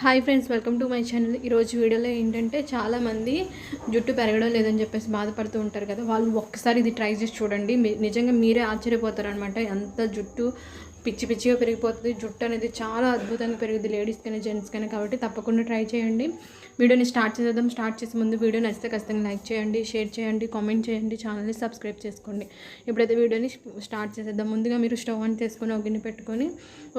Hi friends welcome to my channel. ఈరోజు వీడియోలో ఏంటంటే చాలామంది జుట్టు పెరగడం లేదని చెప్పేసి బాధపడుతూ ఉంటారు కదా. వాళ్ళు ఒక్కసారి ఇది ట్రై చేసి చూడండి. నిజంగా మీరే ఆశ్చర్యపోతారు అనమాట ఎంత జుట్టు పిచ్చి పిచ్చిగా పెరిగిపోతుంది. జుట్టు అనేది చాలా అద్భుతంగా పెరుగుతుంది లేడీస్ కానీ జెంట్స్ కానీ కాబట్టి తప్పకుండా ట్రై చేయండి. వీడియోని స్టార్ట్ చేద్దాం స్టార్ట్ చేసే ముందు వీడియో నచ్చితే ఖచ్చితంగా లైక్ చేయండి షేర్ చేయండి కామెంట్ చేయండి ఛానల్ని సబ్స్క్రైబ్ చేసుకోండి. ఇప్పుడైతే వీడియోని స్టార్ట్ చేసేద్దాం. ముందుగా మీరు స్టవ్ ఆన్ చేసుకొని ఒక గిన్నె పెట్టుకొని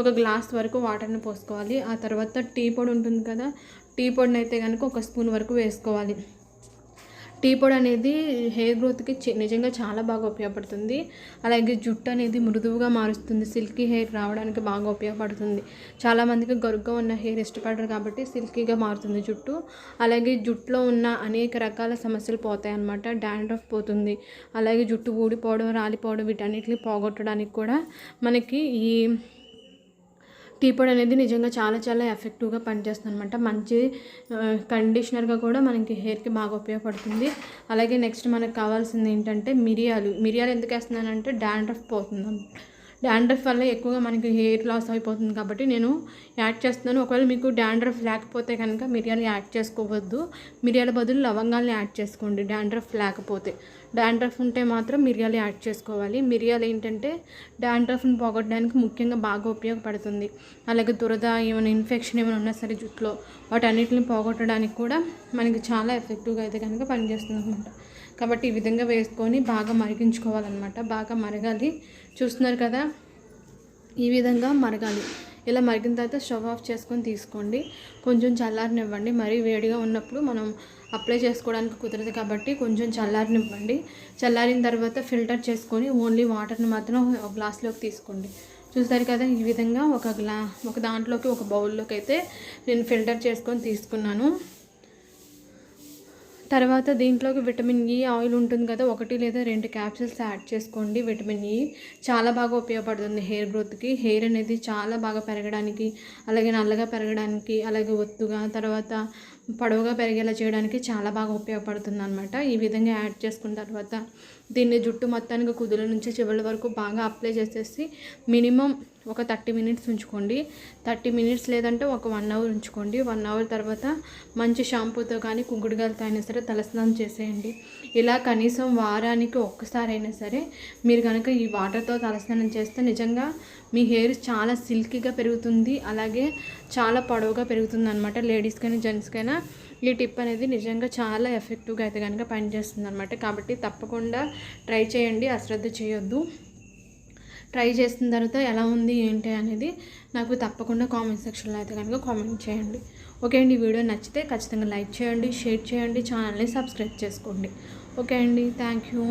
ఒక గ్లాస్ వరకు వాటర్ని పోసుకోవాలి. ఆ తర్వాత టీ పొడి ఉంటుంది కదా టీ పొడిని అయితే కనుక ఒక స్పూన్ వరకు వేసుకోవాలి. టీ పొడి అనేది హెయిర్ గ్రోత్కి నిజంగా చాలా బాగా ఉపయోగపడుతుంది. అలాగే జుట్టు అనేది మృదువుగా మారుస్తుంది. సిల్కీ హెయిర్ రావడానికి బాగా ఉపయోగపడుతుంది. చాలామందికి గరుగ్గా ఉన్న హెయిర్ ఇష్టపడరు కాబట్టి సిల్కీగా మారుతుంది జుట్టు. అలాగే జుట్టులో ఉన్న అనేక రకాల సమస్యలు పోతాయి అన్నమాట. డాండ్రఫ్ పోతుంది. అలాగే జుట్టు ఊడిపోవడం రాలిపోవడం వీటన్నిటిని పోగొట్టడానికి కూడా మనకి ఈ టీ పొడి అనేది నిజంగా చాలా చాలా ఎఫెక్టివ్గా పనిచేస్తుంది అనమాట మంచి కండిషనర్గా కూడా మనకి హెయిర్కి బాగా ఉపయోగపడుతుంది. అలాగే నెక్స్ట్ మనకు కావాల్సింది ఏంటంటే మిరియాలు. మిరియాలు ఎందుకు వేస్తున్నానంటే డాండ్రఫ్ పోతుంది డాండ్రఫ్ వల్ల ఎక్కువగా మనకి హెయిర్ లాస్ అయిపోతుంది కాబట్టి నేను యాడ్ చేస్తున్నాను. ఒకవేళ మీకు డాండ్రఫ్ లేకపోతే కనుక మిరియాలు యాడ్ చేసుకోవద్దు. మిరియాల బదులు లవంగాల్ని యాడ్ చేసుకోండి డాండ్రఫ్ లేకపోతే. డాండ్రఫ్ ఉంటే మాత్రం మిరియాలు యాడ్ చేసుకోవాలి. మిరియాలు ఏంటంటే డాండ్రఫ్ని పోగొట్టడానికి ముఖ్యంగా బాగా ఉపయోగపడుతుంది. అలాగే దురద ఏమైనా ఇన్ఫెక్షన్ ఏమైనా ఉన్నా సరే జుట్టులో వాటన్నిటిని పోగొట్టడానికి కూడా మనకి చాలా ఎఫెక్టివ్గా అయితే కనుక పనిచేస్తుంది అనమాట కాబట్టి ఈ విధంగా వేసుకొని బాగా మరిగించుకోవాలన్నమాట. బాగా మరగాలి. చూస్తున్నారు కదా? ఈ విధంగా మరగాలి. ఇలా మరిగిన తర్వాత స్టవ్ ఆఫ్ చేసుకొని తీసుకోండి. కొంచెం చల్లారనివ్వండి. మరీ వేడిగా ఉన్నప్పుడు మనం అప్లై చేసుకోవడానికి కుదరదు కాబట్టి కొంచెం చల్లారనివ్వండి. చల్లారిన తర్వాత ఫిల్టర్ చేసుకొని ఓన్లీ వాటర్ని మాత్రం ఒక గ్లాస్లోకి తీసుకోండి. చూస్తారు కదా ఈ విధంగా ఒక గ్లా ఒక దాంట్లోకి ఒక బౌల్లోకి అయితే నేను ఫిల్టర్ చేసుకొని తీసుకున్నాను. తర్వాత దీంట్లోకి విటమిన్ ఈ ఆయిల్ ఉంటుంది కదా ఒకటి లేదా రెండు క్యాప్సిల్స్ యాడ్ చేసుకోండి. విటమిన్ ఈ చాలా బాగా ఉపయోగపడుతుంది హెయిర్ గ్రోత్కి. హెయిర్ అనేది చాలా బాగా పెరగడానికి అలాగే నల్లగా పెరగడానికి అలాగే ఒత్తుగా తర్వాత పొడవుగా పెరిగేలా చేయడానికి చాలా బాగా ఉపయోగపడుతుంది అనమాట ఈ విధంగా యాడ్ చేసుకున్న తర్వాత దీన్ని జుట్టు మొత్తానికి కుదుల నుంచి చివరి వరకు బాగా అప్లై చేసేసి మినిమం ఒక థర్టీ మినిట్స్ ఉంచుకోండి. థర్టీ మినిట్స్ లేదంటే ఒక వన్ అవర్ ఉంచుకోండి. వన్ అవర్ తర్వాత మంచి షాంపూతో కానీ కుంకుడుగాలతో అయినా సరే తలస్నానం చేసేయండి. ఇలా కనీసం వారానికి ఒక్కసారి అయినా సరే మీరు కనుక ఈ వాటర్తో తలస్నానం చేస్తే నిజంగా మీ హెయిర్ చాలా సిల్కీగా పెరుగుతుంది. అలాగే చాలా పొడవుగా పెరుగుతుంది అనమాట లేడీస్కైనా జెంట్స్కైనా ఈ టిప్ అనేది నిజంగా చాలా ఎఫెక్టివ్గా అయితే కనుక పనిచేస్తుంది అనమాట కాబట్టి తప్పకుండా ట్రై చేయండి అశ్రద్ధ చేయొద్దు. ట్రై చేసిన తర్వాత ఎలా ఉంది ఏంటి అనేది నాకు తప్పకుండా కామెంట్ సెక్షన్లో అయితే కనుక కామెంట్ చేయండి. ఓకే అండి వీడియో నచ్చితే ఖచ్చితంగా లైక్ చేయండి షేర్ చేయండి ఛానల్ని సబ్స్క్రైబ్ చేసుకోండి. ఓకే అండి థ్యాంక్ యూ.